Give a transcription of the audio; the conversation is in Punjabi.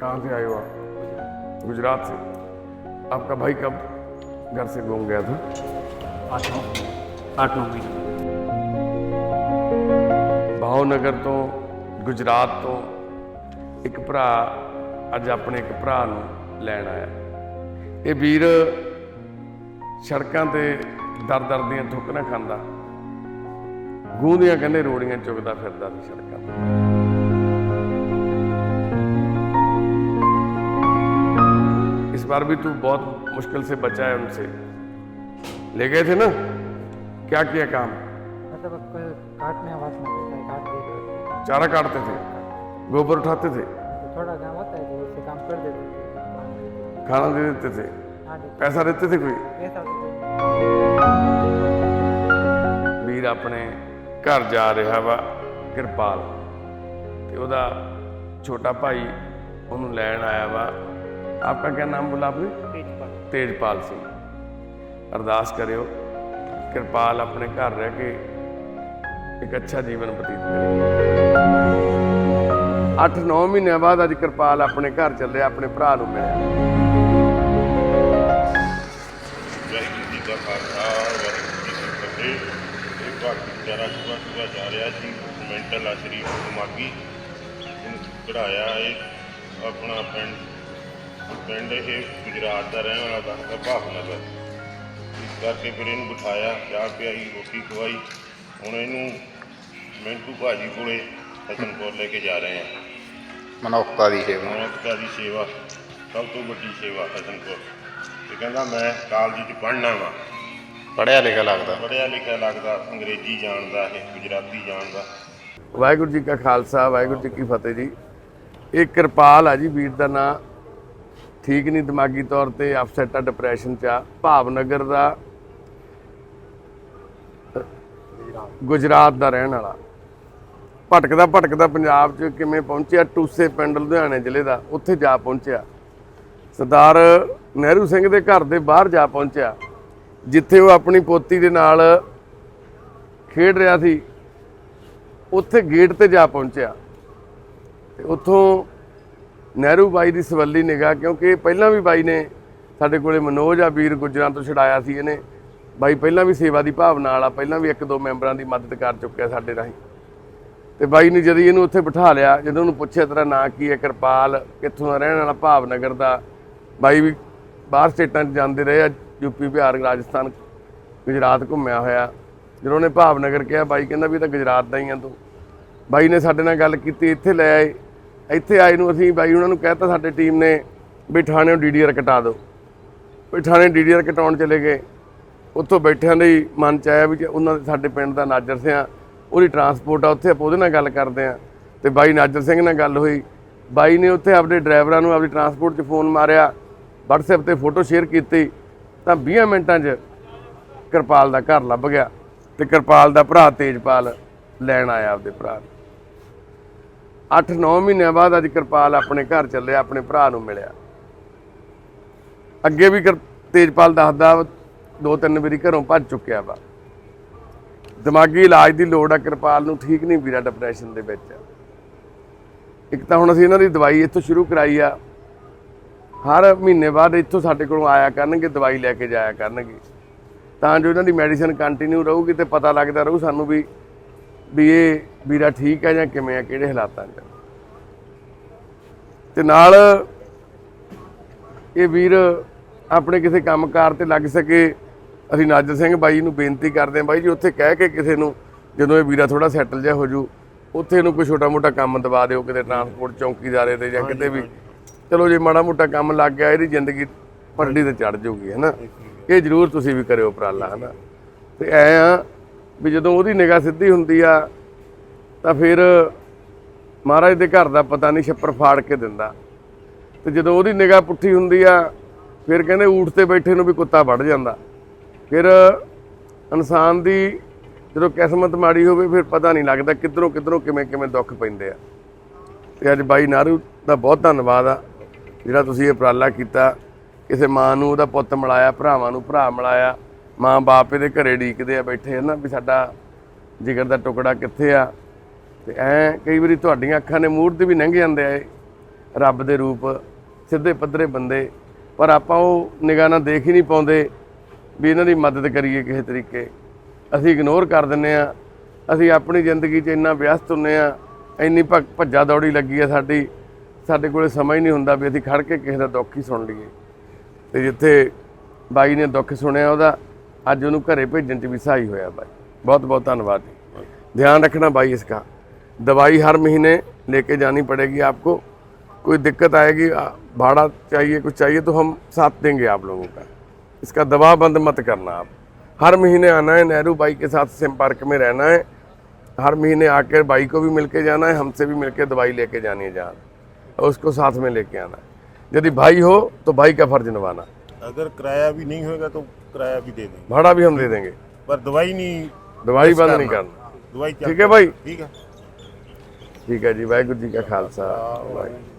कहाँ से आए हो आप गुजरात से आपका भाई कब घर से घूम गया था आठ नौ आठ नौ महीने ਭਾਵਨਗਰ ਤੋਂ ਗੁਜਰਾਤ ਤੋਂ ਇੱਕ ਭਰਾ ਅੱਜ ਆਪਣੇ ਇੱਕ ਭਰਾ ਨੂੰ ਲੈਣ ਆਇਆ ਇਹ ਵੀਰ ਸੜਕਾਂ ਤੇ ਦਰ ਦਰ ਦੀਆਂ ਠੋਕਰਾਂ ਖਾਂਦਾ ਗੂੰਦੀਆਂ ਕਹਿੰਦੇ ਰੋੜੀਆਂ ਚੁਗਦਾ ਫਿਰਦਾ ਸੀ ਸੜਕਾਂ ਤੇ बार भी तू बहुत मुश्किल से बचा है उनसे ले गए थे ना क्या किया काम मतलब अब काटने आवाज में देता है काट देता है चारा काटते थे गोबर उठाते थे तो थोड़ा काम होता है तो उससे काम कर देते थे खाना दे देते थे हाँ जी ਪੈਸਾ ਦਿੱਤੇ थे कोई ऐसा तो कोई ਵੀਰ ਆਪਣੇ ਘਰ ਜਾ ਰਿਹਾ ਵਾ ਕਿਰਪਾਲ ਤੇ ਉਹਦਾ ਛੋਟਾ ਭਾਈ ਉਹਨੂੰ ਲੈਣ ਆਇਆ ਵਾ ਆਪਕਾ ਕੀ ਨਾਮ ਬੋਲਾ ਆਪਨੇ तेजपाल ਤੇਜਪਾਲ ਸਿੰਘ ਅਰਦਾਸ ਕਰਿਓ ਕਿਰਪਾਲ ਆਪਣੇ ਘਰ ਰਹਿ ਕੇ ਇੱਕ ਅੱਛਾ ਜੀਵਨ ਬਤੀਤ ਕਰੇ 8-9 ਮਹੀਨਿਆਂ ਬਾਅਦ ਅੱਜ ਕਿਰਪਾਲ ਆਪਣੇ ਘਰ ਚੱਲਿਆ ਆਪਣੇ ਭਰਾ ਨੂੰ ਮਿਲਿਆ ਵਾਹਿਗੁਰੂ ਜੀ ਦਾ ਖਾਲਸਾ ਵਾਹਿਗੁਰੂ ਜੀ ਕੀ ਫਤਿਹ ਇਹ ਭਾਰਤੀ ਵਿਚਾਰਾ ਸੁਬਾ ਸੁਬਾ ਜਾ ਰਿਹਾ ਸੀ ਮੈਂਟਲ ਆ ਸ਼ਰੀਰ ਦਿਮਾਗੀ ਇਹਨੂੰ ਕਢਾਇਆ ਇਹ ਆਪਣਾ ਪਿੰਡ ਪਿੰਡ ਇਹ ਗੁਜਰਾਤ ਦਾ ਰਹਿਣ ਵਾਲਾ ਦੱਸਦਾ ਭਾਵਨਗਰ ਇਸ ਕਰਕੇ ਫਿਰ ਇਹਨੂੰ ਬਿਠਾਇਆ ਚਾਹ ਪਿਆਈ ਰੋਟੀ ਖਵਾਈ। ਹੁਣ ਇਹਨੂੰ ਮਿੰਟੂ ਭਾਜੀ ਕੋਲੇ ਹਸਨਪੁਰ ਲੈ ਕੇ ਜਾ ਰਹੇ ਆ ਮਨੁੱਖਤਾ ਦੀ ਸੇਵਾ। ਮਨੁੱਖਤਾ ਦੀ ਸੇਵਾ ਸਭ ਤੋਂ ਵੱਡੀ ਸੇਵਾ ਹਸਨਪੁਰ ਤੇ ਕਹਿੰਦਾ ਮੈਂ ਕਾਲਜ 'ਚ ਪੜ੍ਹਨਾ ਵਾ। ਪੜਿਆ ਲਿਖਿਆ ਲੱਗਦਾ। ਪੜ੍ਹਿਆ ਲਿਖਿਆ ਲੱਗਦਾ ਅੰਗਰੇਜ਼ੀ ਜਾਣਦਾ ਇਹ ਗੁਜਰਾਤੀ ਜਾਣਦਾ। ਵਾਹਿਗੁਰੂ ਜੀ ਕਾ ਖਾਲਸਾ ਵਾਹਿਗੁਰੂ ਜੀ ਕੀ ਫਤਿਹ ਜੀ। ਇਹ ਕਿਰਪਾਲ ਆ ਜੀ ਵੀਰ ਦਾ ਨਾਂ ਠੀਕ ਨਹੀਂ ਦਿਮਾਗੀ ਤੌਰ ਤੇ ਅਪਸੈਟ ਆ ਡਿਪਰੈਸ਼ਨ ਚ ਆ। ਭਾਵਨਗਰ ਦਾ ਗੁਜਰਾਤ ਦਾ ਰਹਿਣ ਵਾਲਾ। ਭਟਕਦਾ ਭਟਕਦਾ ਪੰਜਾਬ ਚ ਕਿਵੇਂ ਪਹੁੰਚਿਆ? ਟੂਸੇ ਪਿੰਡ ਲੁਧਿਆਣੇ ਜ਼ਿਲ੍ਹੇ ਦਾ, ਉੱਥੇ ਜਾ ਪਹੁੰਚਿਆ। ਸਰਦਾਰ ਨਹਿਰੂ ਸਿੰਘ ਦੇ ਘਰ ਦੇ ਬਾਹਰ ਜਾ ਪਹੁੰਚਿਆ, ਜਿੱਥੇ ਉਹ ਆਪਣੀ ਪੋਤੀ ਦੇ ਨਾਲ ਖੇਡ ਰਿਹਾ ਸੀ। ਉੱਥੇ ਗੇਟ ਤੇ ਜਾ ਪਹੁੰਚਿਆ। ਤੇ ਉੱਥੋਂ ਨਹਿਰੂ ਬਾਈ ਦੀ ਸਵੱਲੀ ਨਿਗਾਹ, ਕਿਉਂਕਿ ਪਹਿਲਾਂ ਵੀ ਬਾਈ ਨੇ ਸਾਡੇ ਕੋਲੇ ਮਨੋਜ ਆ, ਵੀਰ ਗੁੱਜਰਾਂ ਤੋਂ ਛਡਾਇਆ ਸੀ ਇਹਨੇ। ਬਾਈ ਪਹਿਲਾਂ ਵੀ ਸੇਵਾ ਦੀ ਭਾਵਨਾ ਵਾਲਾ, ਪਹਿਲਾਂ ਵੀ ਇੱਕ ਦੋ ਮੈਂਬਰਾਂ ਦੀ ਮਦਦ ਕਰ ਚੁੱਕਿਆ ਸਾਡੇ ਰਾਹੀਂ। ਤੇ ਬਾਈ ਨੇ ਜਦੋਂ ਇਹਨੂੰ ਉੱਥੇ ਬਿਠਾ ਲਿਆ, ਜਦੋਂ ਉਹਨੂੰ ਪੁੱਛਿਆ ਤੇਰਾ ਨਾਂ ਕੀ ਹੈ, ਕਿਰਪਾਲ, ਕਿੱਥੋਂ ਦਾ ਰਹਿਣ ਵਾਲਾ, ਭਾਵਨਗਰ ਦਾ, ਬਾਈ ਵੀ ਬਾਹਰ ਸਟੇਟਾਂ 'ਚ ਜਾਂਦੇ ਰਹੇ ਆ ਯੂਪੀ ਬਿਹਾਰ, ਰਾਜਸਥਾਨ, ਗੁਜਰਾਤ ਘੁੰਮਿਆ ਹੋਇਆ। ਜਦੋਂ ਉਹਨੇ ਭਾਵਨਗਰ ਕਿਹਾ, ਬਾਈ ਕਹਿੰਦਾ ਵੀ ਇਹ ਤਾਂ ਗੁਜਰਾਤ ਦਾ ਹੀ ਆ ਤੂੰ। ਬਾਈ ਨੇ ਸਾਡੇ ਨਾਲ ਗੱਲ ਕੀਤੀ, ਇੱਥੇ ਲੈ ਆਏ। ਇੱਥੇ ਆਏ ਨੂੰ ਅਸੀਂ ਬਾਈ ਉਹਨਾਂ ਨੂੰ ਕਹਿਤਾ ਸਾਡੇ ਟੀਮ ਨੇ ਵੀ ਥਾਣੇ ਡੀਡੀਆਰ ਕਟਾ ਦਿਓ। ਵੀ ਥਾਣੇ ਡੀਡੀਆਰ ਕਟਾਉਣ ਚਲੇ ਗਏ। ਉੱਥੋਂ ਬੈਠਿਆਂ ਦੇ ਹੀ ਮਨ ਚ ਆਇਆ ਵੀ ਉਹਨਾਂ ਦੇ ਸਾਡੇ ਪਿੰਡ ਦਾ ਨਾਜਰ ਸਿਆ ਉਹਦੀ ਟਰਾਂਸਪੋਰਟ ਆ, ਉੱਥੇ ਆਪਾਂ ਉਹਦੇ ਨਾਲ ਗੱਲ ਕਰਦੇ ਆ ਤੇ ਬਾਈ ਨਾਜਰ ਸਿੰਘ ਨਾਲ ਗੱਲ ਹੋਈ। ਬਾਈ ਨੇ ਉੱਥੇ ਆਪਣੇ ਡਰਾਈਵਰਾਂ ਨੂੰ ਆਪਣੀ ਟਰਾਂਸਪੋਰਟ 'ਚ ਫੋਨ ਮਾਰਿਆ। WhatsApp ਤੇ ਫੋਟੋ ਸ਼ੇਅਰ ਕੀਤੀ। ਤਾਂ 20 ਮਿੰਟਾਂ 'ਚ ਕਿਰਪਾਲ ਦਾ ਘਰ ਲੱਭ ਗਿਆ ਤੇ ਕਿਰਪਾਲ ਦਾ ਭਰਾ ਤੇਜਪਾਲ ਲੈਣ ਆਇਆ ਆਪਦੇ ਭਰਾ ਨੂੰ। 8-9 ਮਹੀਨਿਆਂ ਬਾਅਦ ਅੱਜ ਕਿਰਪਾਲ ਆਪਣੇ ਘਰ ਚੱਲਿਆ, ਆਪਣੇ ਭਰਾ ਨੂੰ ਮਿਲਿਆ। ਅੱਗੇ ਵੀ ਕਿਰ- ਤੇਜਪਾਲ ਦੱਸਦਾ ਦੋ ਤਿੰਨ ਵਾਰੀ ਘਰੋਂ ਭੱਜ ਚੁੱਕਿਆ ਵਾ। ਦਿਮਾਗੀ ਇਲਾਜ ਦੀ ਲੋੜ ਆ, ਕਿਰਪਾਲ ਨੂੰ ਠੀਕ ਨਹੀਂ ਵੀਰਾ ਡਿਪਰੈਸ਼ਨ ਦੇ ਵਿੱਚ। ਇੱਕ ਤਾਂ ਹੁਣ ਅਸੀਂ ਇਹਨਾਂ ਦੀ ਦਵਾਈ ਇੱਥੋਂ ਸ਼ੁਰੂ ਕਰਾਈ ਆ। ਹਰ ਮਹੀਨੇ ਬਾਅਦ ਇੱਥੋਂ ਸਾਡੇ ਕੋਲੋਂ ਆਇਆ ਕਰਨਗੇ, ਦਵਾਈ ਲੈ ਕੇ ਜਾਇਆ ਕਰਨਗੇ। ਤਾਂ ਜੋ ਇਹਨਾਂ ਦੀ ਮੈਡੀਸਿਨ ਕੰਟੀਨਿਊ ਰਹੂਗੀ ਤੇ ਪਤਾ ਲੱਗਦਾ ਰਹੂ ਸਾਨੂੰ ਵੀ ਵੀ ਇਹ ਵੀਰਾ ਠੀਕ ਹੈ ਜਾਂ ਕਿਵੇਂ ਆ ਕਿਹੜੇ ਹਾਲਾਤਾਂ 'ਚ ਤੇ ਨਾਲ ਇਹ ਵੀਰ ਆਪਣੇ ਕਿਸੇ ਕੰਮਕਾਰ ਤੇ ਲੱਗ ਸਕੇ, ਅਸੀਂ ਨਾਜਰ ਸਿੰਘ ਬਾਈ ਨੂੰ ਬੇਨਤੀ ਕਰਦੇ ਹਾਂ ਬਾਈ ਜੀ, ਉੱਥੇ ਕਹਿ ਕੇ ਕਿਸੇ ਨੂੰ ਜਦੋਂ ਇਹ ਵੀਰਾ ਥੋੜਾ ਸੈਟਲ ਜਿਹਾ ਹੋ ਜੂ, ਉੱਥੇ ਇਹਨੂੰ ਕੋਈ ਛੋਟਾ ਮੋਟਾ ਕੰਮ ਦਵਾ ਦਿਓ, ਕਿਤੇ ਟਰਾਂਸਪੋਰਟ ਚੌਕੀਦਾਰੇ ਤੇ ਜਾਂ ਕਿਤੇ ਵੀ। ਚਲੋ ਜੇ ਮਾੜਾ ਮੋਟਾ ਕੰਮ ਲੱਗ ਗਿਆ, ਇਹਦੀ ਜ਼ਿੰਦਗੀ ਪਰੜੀ ਤੇ ਚੜ ਜਾਊਗੀ ਹੈਨਾ। ਇਹ ਜ਼ਰੂਰ ਤੁਸੀਂ ਵੀ ਕਰਿਓ ਉਪਰਾਲਾ, ਹੈਨਾ। ਤੇ ਐ ਆ ਵੀ ਜਦੋਂ ਉਹਦੀ ਨਿਗਾਹ ਸਿੱਧੀ ਹੁੰਦੀ ਆ, ਤਾਂ ਫਿਰ ਮਹਾਰਾਜ ਦੇ ਘਰ ਦਾ ਪਤਾ ਨਹੀਂ ਛੱਪਰ ਫਾੜ ਕੇ ਦਿੰਦਾ। ਤੇ ਜਦੋਂ ਉਹਦੀ ਨਿਗਾਹ ਪੁੱਠੀ ਹੁੰਦੀ ਆ, ਫਿਰ ਕਹਿੰਦੇ ਊਠ ਤੇ ਬੈਠੇ ਨੂੰ ਵੀ ਕੁੱਤਾ ਵੱਢ ਜਾਂਦਾ। ਫਿਰ ਇਨਸਾਨ ਦੀ ਜਦੋਂ ਕਿਸਮਤ ਮਾੜੀ ਹੋਵੇ, ਫਿਰ ਪਤਾ ਨਹੀਂ ਲੱਗਦਾ ਕਿੱਧਰੋਂ ਕਿੱਧਰੋਂ ਕਿਵੇਂ ਕਿਵੇਂ ਦੁੱਖ ਪੈਂਦੇ ਆ। ਤੇ ਅੱਜ ਬਾਈ ਨਾਰੂ ਦਾ ਬਹੁਤ ਧੰਨਵਾਦ ਆ, ਜਿਹੜਾ ਤੁਸੀਂ ਇਹ ਉਪਰਾਲਾ ਕੀਤਾ। ਕਿਸੇ ਮਾਂ ਨੂੰ, ਉਹਦਾ ਪੁੱਤ ਮਿਲਾਇਆ, ਭਰਾਵਾਂ ਨੂੰ ਭਰਾ ਮਿਲਾਇਆ। ਮਾਂ ਬਾਪ ਇਹਦੇ ਘਰੇ ਢੀਕਦੇ ਆ, ਬੈਠੇ ਹਨ ਵੀ ਸਾਡਾ ਜਿਗਰ ਦਾ ਟੁਕੜਾ ਕਿੱਥੇ ਆ? ਤੇ ਐ ਕਈ ਵਾਰੀ ਤੁਹਾਡੀਆਂ ਅੱਖਾਂ ਨੇ ਮੂਡ ਤੇ ਵੀ ਲੰਘ ਜਾਂਦੇ ਆ ਇਹ, ਰੱਬ ਦੇ ਰੂਪ, ਸਿੱਧੇ ਪੱਧਰੇ ਬੰਦੇ। ਪਰ ਆਪਾਂ ਉਹ ਨਿਗਾਹ ਨਾਲ ਦੇਖ ਹੀ ਨਹੀਂ ਪਾਉਂਦੇ ਵੀ ਇਹਨਾਂ ਦੀ ਮਦਦ ਕਰੀਏ ਕਿਸੇ ਤਰੀਕੇ। ਅਸੀਂ ਇਗਨੋਰ ਕਰ ਦਿੰਨੇ ਆ, ਅਸੀਂ ਆਪਣੀ ਜ਼ਿੰਦਗੀ 'ਚ ਇੰਨਾ ਵਿਅਸਤ ਹੁੰਨੇ ਆ, ਇੰਨੀ ਭੱਜ- ਭੱਜਾ ਦੌੜੀ ਲੱਗੀ ਆ ਸਾਡੀ, ਸਾਡੇ ਕੋਲੇ ਸਮਾਂ ਹੀ ਨਹੀਂ ਹੁੰਦਾ ਵੀ ਅਸੀਂ ਖੜ ਕੇ ਕਿਸੇ ਦਾ ਦੁੱਖ ਹੀ ਸੁਣ ਲਈਏ। ਤੇ ਜਿੱਥੇ ਬਾਈ ਨੇ ਦੁੱਖ ਸੁਣਿਆ ਉਹਦਾ ਅੱਜ ਉਹਨੂੰ ਘਰੇ ਭੇਜਣ 'ਚ ਵੀ ਸਹਾਈ ਹੋਇਆ ਬਾਈ ਬਹੁਤ ਬਹੁਤ ਧੰਨਵਾਦ ਜੀ ध्यान रखना भाई इसका दवाई हर महीने लेके जानी पड़ेगी आपको कोई दिक्कत आएगी आ, भाड़ा चाहिए कुछ चाहिए तो हम साथ देंगे आप लोगों का इसका दवा बंद मत करना आप हर महीने आना है नेहरू भाई के साथ संपर्क में रहना है हर महीने आकर भाई को भी मिलके जाना है हमसे भी मिलके दवाई लेके जानी है जहाँ और उसको साथ में लेके आना है यदि भाई हो तो भाई का फर्ज निभाना अगर किराया भी नहीं होगा तो किराया भी दे देंगे भाड़ा भी हम दे देंगे पर दवाई नहीं दवाई बंद करना। नहीं करना दवाई क्या ठीक है भाई ठीक है ਠੀਕ ਹੈ ਜੀ ਵਾਹਿਗੁਰੂ ਜੀ ਕਾ ਖਾਲਸਾ ਵਾਹਿਗੁਰੂ